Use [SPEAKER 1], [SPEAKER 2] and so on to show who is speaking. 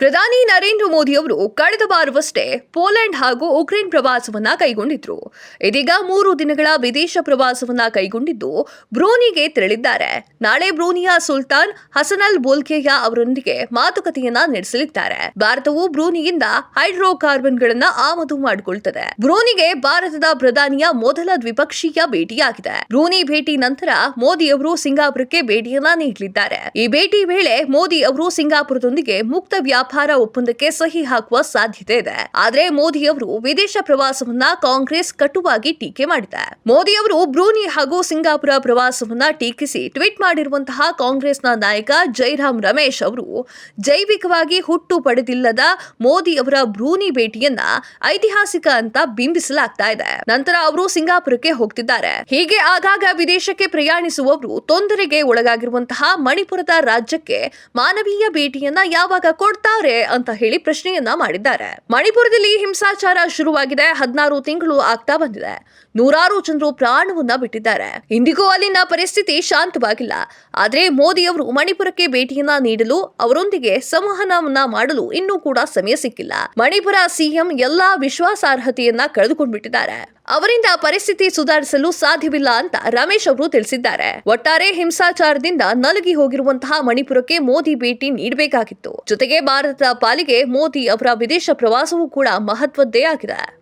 [SPEAKER 1] ಪ್ರಧಾನಿ ನರೇಂದ್ರ ಮೋದಿ ಅವರು ಕಳೆದ ವಾರವಷ್ಟೇ ಪೋಲೆಂಡ್ ಹಾಗೂ ಉಕ್ರೇನ್ ಪ್ರವಾಸವನ್ನ ಕೈಗೊಂಡಿದ್ರು. ಇದೀಗ ಮೂರು ದಿನಗಳ ವಿದೇಶ ಪ್ರವಾಸವನ್ನ ಕೈಗೊಂಡಿದ್ದು ಬ್ರೂನಿಗೆ ತೆರಳಿದ್ದಾರೆ. ನಾಳೆ ಬ್ರೂನಿಯ ಸುಲ್ತಾನ್ ಹಸನಲ್ ಬೋಲ್ಕೆಯ ಅವರೊಂದಿಗೆ ಮಾತುಕತೆಯನ್ನ ನಡೆಸಲಿದ್ದಾರೆ. ಭಾರತವು ಬ್ರೂನಿಯಿಂದ ಹೈಡ್ರೋಕಾರ್ಬನ್ಗಳನ್ನ ಆಮದು ಮಾಡಿಕೊಳ್ತದೆ. ಬ್ರೂನಿಗೆ ಭಾರತದ ಪ್ರಧಾನಿಯ ಮೊದಲ ದ್ವಿಪಕ್ಷೀಯ ಭೇಟಿಯಾಗಿದೆ. ಬ್ರೂನಿ ಭೇಟಿ ನಂತರ ಮೋದಿ ಅವರು ಸಿಂಗಾಪುರಕ್ಕೆ ಭೇಟಿಯನ್ನ ನೀಡಲಿದ್ದಾರೆ. ಈ ಭೇಟಿ ವೇಳೆ ಮೋದಿ ಅವರು ಸಿಂಗಾಪುರದೊಂದಿಗೆ ಮುಕ್ತ ವ್ಯಾಪಾರ ಒಪ್ಪಂದಕ್ಕೆ ಸಹಿ ಹಾಕುವ ಸಾಧ್ಯತೆ ಇದೆ. ಆದರೆ ಮೋದಿ ಅವರು ವಿದೇಶ ಪ್ರವಾಸವನ್ನ ಕಾಂಗ್ರೆಸ್ ಕಟುವಾಗಿ ಟೀಕೆ ಮಾಡಿದೆ. ಮೋದಿ ಅವರು ಬ್ರೂನಿ ಹಾಗೂ ಸಿಂಗಾಪುರ ಪ್ರವಾಸವನ್ನ ಟೀಕಿಸಿ ಟ್ವೀಟ್ ಮಾಡಿರುವಂತಹ ಕಾಂಗ್ರೆಸ್ನ ನಾಯಕ ಜೈರಾಮ್ ರಮೇಶ್ ಅವರು, ಜೈವಿಕವಾಗಿ ಹುಟ್ಟು ಪಡೆದಿಲ್ಲದ ಮೋದಿ ಅವರ ಬ್ರೂನಿ ಭೇಟಿಯನ್ನ ಐತಿಹಾಸಿಕ ಅಂತ ಬಿಂಬಿಸಲಾಗ್ತಾ ಇದೆ. ನಂತರ ಅವರು ಸಿಂಗಾಪುರಕ್ಕೆ ಹೋಗ್ತಿದ್ದಾರೆ. ಹೀಗೆ ಆಗಾಗ ವಿದೇಶಕ್ಕೆ ಪ್ರಯಾಣಿಸುವವರು ತೊಂದರೆಗೆ ಒಳಗಾಗಿರುವಂತಹ ಮಣಿಪುರದ ರಾಜ್ಯಕ್ಕೆ ಮಾನವೀಯ ಭೇಟಿಯನ್ನ ಯಾವಾಗ ಕೊಡ್ತಾರೆ ಅಂತ ಹೇಳಿ ಪ್ರಶ್ನೆಯನ್ನ ಮಾಡಿದ್ದಾರೆ. ಮಣಿಪುರದಲ್ಲಿ ಹಿಂಸಾಚಾರ ಶುರುವಾಗಿದೆ. ಹದಿನಾರು ತಿಂಗಳು ಆಗ್ತಾ ಬಂದಿದೆ. ನೂರಾರು ಜನರು ಪ್ರಾಣವನ್ನ ಬಿಟ್ಟಿದ್ದಾರೆ. ಇಂದಿಗೂ ಅಲ್ಲಿನ ಪರಿಸ್ಥಿತಿ ಶಾಂತವಾಗಿಲ್ಲ. ಆದ್ರೆ ಮೋದಿ ಅವರು ಮಣಿಪುರಕ್ಕೆ ಭೇಟಿಯನ್ನ ನೀಡಲು ಅವರೊಂದಿಗೆ ಸಂವಹನವನ್ನ ಮಾಡಲು ಇನ್ನೂ ಕೂಡ ಸಮಯ ಸಿಕ್ಕಿಲ್ಲ. ಮಣಿಪುರ ಸಿಎಂ ಎಲ್ಲಾ ವಿಶ್ವಾಸಾರ್ಹತೆಯನ್ನ ಕಳೆದುಕೊಂಡ್ಬಿಟ್ಟಿದ್ದಾರೆ. ಅವರಿಂದ ಪರಿಸ್ಥಿತಿ ಸುಧಾರಿಸಲು ಸಾಧ್ಯವಿಲ್ಲ ಅಂತ ರಮೇಶ್ ಅವರು ತಿಳಿಸಿದ್ದಾರೆ. ಒಟ್ಟಾರೆ ಹಿಂಸಾಚಾರದಿಂದ ನಲುಗಿ ಹೋಗಿರುವಂತಹ ಮಣಿಪುರಕ್ಕೆ ಮೋದಿ ಭೇಟಿ ನೀಡಬೇಕಾಗಿತ್ತು. ಜೊತೆಗೆ ಭಾರತದ ಪಾಲಿಗೆ ಮೋದಿ ಅವರ ವಿದೇಶ ಪ್ರವಾಸವೂ ಕೂಡ ಮಹತ್ವದ್ದೇ ಆಗಿದೆ.